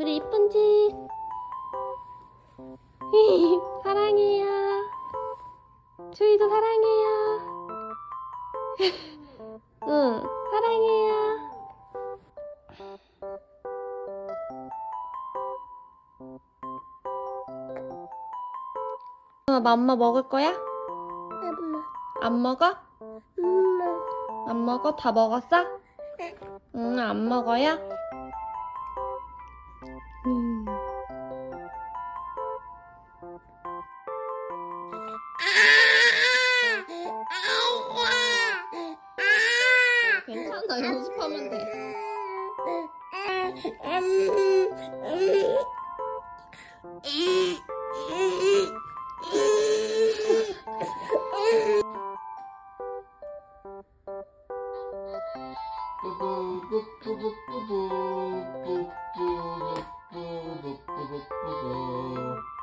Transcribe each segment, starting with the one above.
둘이 이쁜지? 사랑해요. 주희도 사랑해요. 응, 사랑해요. 어, 맘마 먹을 거야? 엄마, 안 먹어? 엄마, 안 먹어? 다 먹었어? 응, 안 먹어요? 괜찮아, 연습하면 돼. 뿌뿌뿌뿌뿌뿌뿌뿌뿌뿌뿌뿌뿌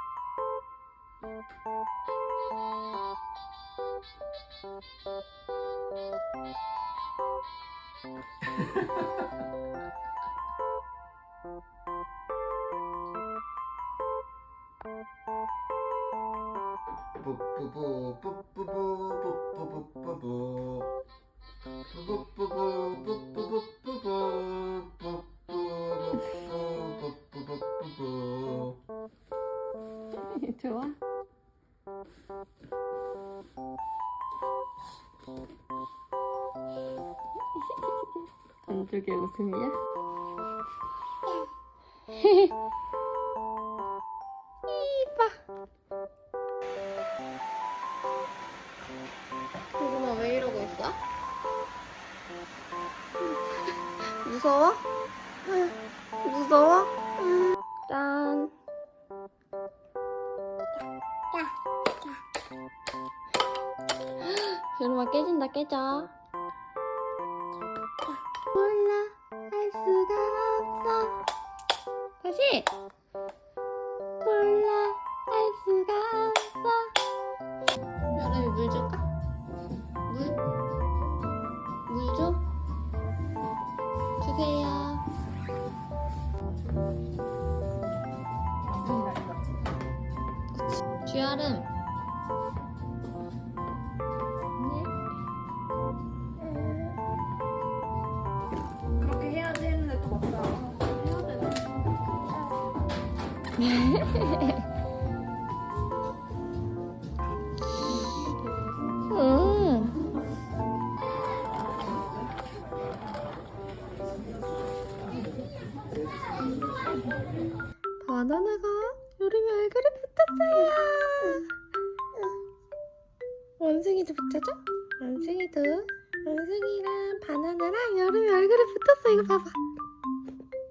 ポップポーポップポーポップポップポーポップポーポップポーポップポーポップポー? 안쪽에 웃음이야? 이봐. 고구마 왜 이러고 있어? 무서워? 무서워? 짠. 여름아 깨진다 깨져. 몰라 알 수가 없어. 다시. 몰라 알 수가 없어. 여름이 물 줄까? 물? 물 줘? 주세요. 그치. 주여름. 바나나가 여름이 얼굴에 붙었어요. 원숭이도 붙여줘? 원숭이도 원숭이랑 바나나랑 여름이 얼굴에 붙었어. 이거 봐봐.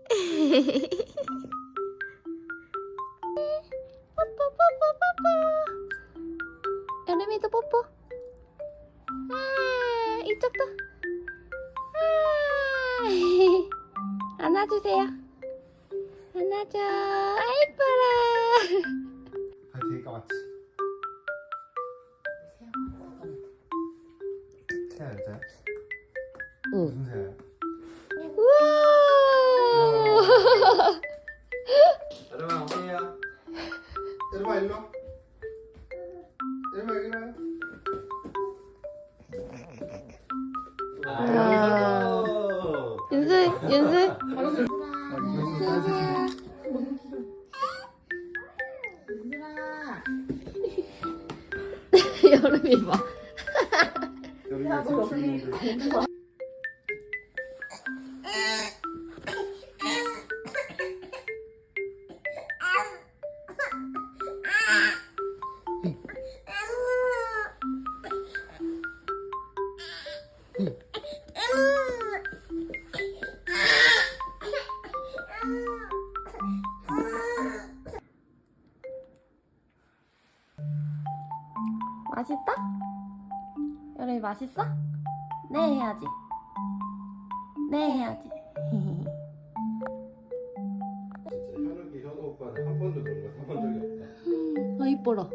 뽀뽀 뽀뽀 뽀뽀. 여름이도 뽀뽀. 아, 이쪽도. 아, 안아주세요. 안아줘. 아이뻐라. 아 되게 까맣지? 새야 여자야? 응. 무슨 새야? 우와. 여름아 오세요 내려와 일로 와. 내려와 일로 와. 아, 윤수 윤수 윤수아. 여름이 봐. 여름이 지금 맛있다? 여름이 맛있어? 네 해야지. 네 해야지. 진짜 현욱이 현우 오빠는 한 번도 그런 거 사본 적이 없다 아 이뻐라.